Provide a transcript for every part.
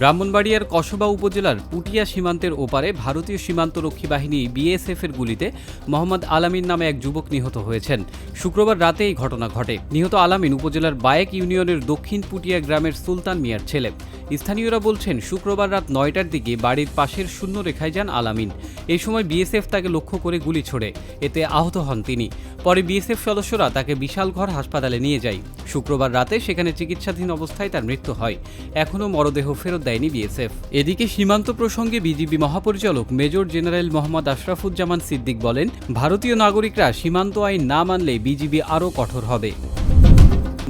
ব্রাহ্মণবাড়িয়ার কসবা উপজেলার পুটিয়া সীমান্তের ওপারে ভারতীয় সীমান্তরক্ষী বাহিনী বিএসএফ এর গুলিতে মোহাম্মদ আলামিন নামে এক যুবক নিহত হয়েছেন। শুক্রবার রাতে এই ঘটনা ঘটে। নিহত আলামিন উপজেলার বায়েক ইউনিয়নের দক্ষিণ পুটিয়া গ্রামের সুলতান মিয়ার ছেলে। স্থানীয়রা বলছেন, শুক্রবার রাত নয়টার দিকে বাড়ির পাশের শূন্য রেখায় যান আলামিন। এই সময় বিএসএফ তাকে লক্ষ্য করে গুলি ছোড়ে। এতে আহত হন তিনি। পরে বিএসএফ সদস্যরা তাকে বিশালঘর হাসপাতালে নিয়ে যায়। শুক্রবার রাতে সেখানে চিকিৎসাধীন অবস্থায় তার মৃত্যু হয়। এখনও মরদেহ ফেরত দেয়নি বিএসএফ। এদিকে সীমান্ত প্রসঙ্গে বিজিবি মহাপরিচালক মেজর জেনারেল মোহাম্মদ আশরাফুজ্জামান সিদ্দিক বলেন, ভারতীয় নাগরিকরা সীমান্ত আইন না মানলে বিজিবি আরও কঠোর হবে।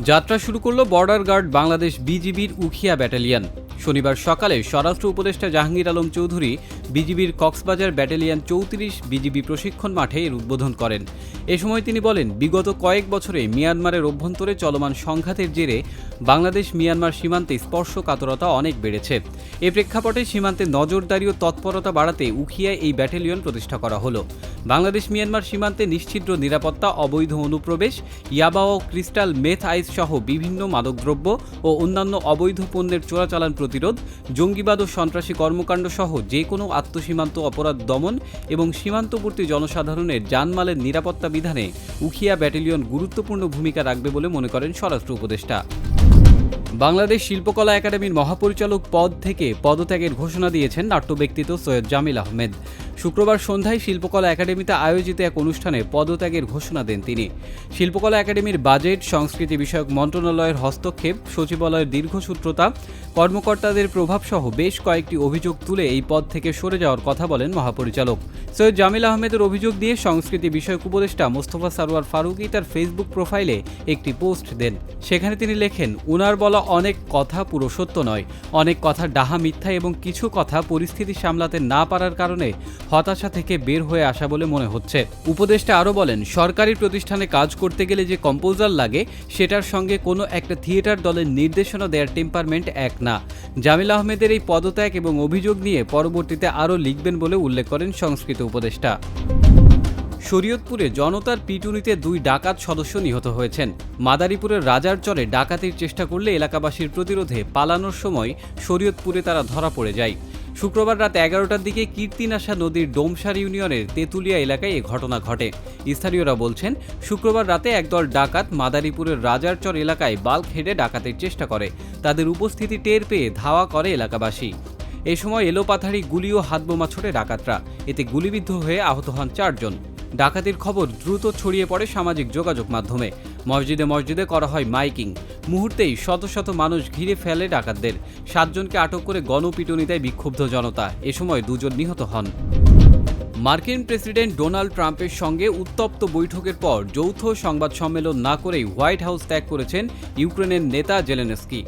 যাত্রা শুরু করল বর্ডার গার্ড বাংলাদেশ বিজিবির উখিয়া ব্যাটালিয়ন। শনিবার সকালে স্বরাষ্ট্র উপদেষ্টা জাহাঙ্গীর আলম চৌধুরী বিজিবির কক্সবাজার ব্যাটালিয়ন চৌত্রিশ বিজিবি প্রশিক্ষণ মাঠে এর উদ্বোধন করেন। এ সময় তিনি বলেন, বিগত কয়েক বছরে মিয়ানমারের অভ্যন্তরে চলমান সংঘাতের জেরে বাংলাদেশ মিয়ানমার সীমান্তে স্পর্শকাতরতা অনেক বেড়েছে। এ প্রেক্ষাপটে সীমান্তে নজরদারি ও তৎপরতা বাড়াতে উখিয়ায় এই ব্যাটালিয়ন প্রতিষ্ঠা করা হলো। বাংলাদেশ মিয়ানমার সীমান্তে নিশ্ছিদ্র নিরাপত্তা, অবৈধ অনুপ্রবেশ, ইয়াবা ও ক্রিস্টাল মেথ আইস সহ বিভিন্ন মাদকদ্রব্য ও অন্যান্য অবৈধ পণ্যের চোরাচালান প্রতিরোধ, জঙ্গিবাদ ও সন্ত্রাসী কর্মকাণ্ড সহ যে কোনো আত্মসীমান্ত অপরাধ দমন এবং সীমান্তবর্তী জনসাধারণের জানমালের নিরাপত্তা বিধানে উখিয়া ব্যাটালিয়ন গুরুত্বপূর্ণ ভূমিকা রাখবে বলে মনে করেন স্বরাষ্ট্র উপদেষ্টা। বাংলাদেশ শিল্পকলা একাডেমির মহাপরিচালক পদ থেকে পদত্যাগের ঘোষণা দিয়েছেন নাট্য ব্যক্তিত্ব সৈয়দ জামিল আহমেদ। শুক্রবার সন্ধ্যায় শিল্পকলা একাডেমিতে আয়োজিত এক অনুষ্ঠানে পদত্যাগের ঘোষণা দেন তিনি। শিল্পকলা একাডেমির বাজেট, সংস্কৃতি বিষয়ক মন্ত্রণালয়ের হস্তক্ষেপ, সচিবালয়ের দীর্ঘসূত্রতা কর্মকর্তাদের প্রভাবসহ বেশ কয়েকটি অভিযোগ তুলে এই পদ থেকে সরে যাওয়ার কথা বলেন মহাপরিচালক। সৈয়দ জামিল আহমেদের অভিযোগ দিয়ে সংস্কৃতি বিষয়ক উপদেষ্টা মোস্তফা সারোয়ার ফারুকি তার ফেসবুক প্রোফাইলে একটি পোস্ট দেন। সেখানে তিনি লেখেন, উনার বলা অনেক কথা পুরো সত্য নয়। অনেক কথা ডাহা মিথ্যা এবং কিছু কথা পরিস্থিতি সামলাতে না পারার কারণে হতাশা থেকে বের হয়ে আসা বলে মনে হচ্ছে। উপদেষ্টা আরও বলেন, সরকারি প্রতিষ্ঠানে কাজ করতে গেলে যে কম্পোজার লাগে, সেটার সঙ্গে কোনো একটা থিয়েটার দলের নির্দেশনা দেওয়ার টেম্পারমেন্ট এক না। জামিল আহমেদের এই পদত্যাগ এবং অভিযোগ নিয়ে পরবর্তীতে আরও লিখবেন বলে উল্লেখ করেন সংস্কৃত উপদেষ্টা। শরীয়তপুরে জনতার পিটুনিতে দুই ডাকাত সদস্য নিহত হয়েছেন। মাদারীপুরের রাজার চরে ডাকাতির চেষ্টা করলে এলাকাবাসীর প্রতিরোধে পালানোর সময় শরীয়তপুরে তারা ধরা পড়ে যায়। শুক্রবার রাত এগারোটার দিকে কীর্তিনাশা নদীর ডোমসার ইউনিয়নের তেঁতুলিয়া এলাকায় এ ঘটনা ঘটে। স্থানীয়রা বলছেন, শুক্রবার রাতে একদল ডাকাত মাদারীপুরের রাজারচর এলাকায় বাল্ক হেডে ডাকাতের চেষ্টা করে। তাদের উপস্থিতি টের পেয়ে ধাওয়া করে এলাকাবাসী। এ সময় এলোপাথারি গুলি ও হাতবোমা ছোটে ডাকাতরা। এতে গুলিবিদ্ধ হয়ে আহত হন চারজন। ডাকাতির খবর দ্রুত ছড়িয়ে পড়ে সামাজিক যোগাযোগ মাধ্যমে। মসজিদে মসজিদে করা হয় মাইকিং। মুহূর্তেই শত শত মানুষ ঘিরে ফেলে ডাকাতদের। সাতজনকে আটক করে গণপিটুনিতে বিক্ষুব্ধ জনতা। এ সময় দুজন নিহত হন। মার্কিন প্রেসিডেন্ট ডোনাল্ড ট্রাম্পের সঙ্গে উত্তপ্ত বৈঠকের পর যৌথ সংবাদ সম্মেলন না করেই হোয়াইট হাউস ত্যাগ করেছেন ইউক্রেনের নেতা জেলেনস্কি।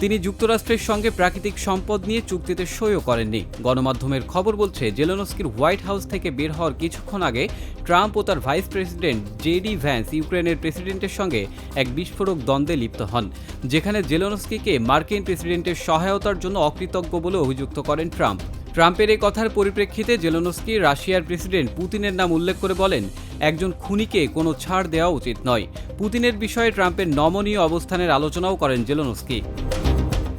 তিনি যুক্তরাষ্ট্রের সঙ্গে প্রাকৃতিক সম্পদ নিয়ে চুক্তিতে সইও করেননি। গণমাধ্যমের খবর বলছে, জেলেনস্কির হোয়াইট হাউস থেকে বের হওয়ার কিছুক্ষণ আগে ট্রাম্প ও তার ভাইস প্রেসিডেন্ট জেডি ভ্যান্স ইউক্রেনের প্রেসিডেন্টের সঙ্গে এক বিস্ফোরক দ্বন্দ্বে লিপ্ত হন, যেখানে জেলেনস্কিকে মার্কিন প্রেসিডেন্টের সহায়তার জন্য অকৃতজ্ঞ বলে অভিযুক্ত করেন ট্রাম্প। ট্রাম্পের এই কথার পরিপ্রেক্ষিতে জেলেনস্কি রাশিয়ার প্রেসিডেন্ট পুতিনের নাম উল্লেখ করে বলেন, একজন খুনিকে কোনো ছাড় দেওয়া উচিত নয়। পুতিনের বিষয়ে ট্রাম্পের নমনীয় অবস্থানের আলোচনাও করেন জেলেনস্কি।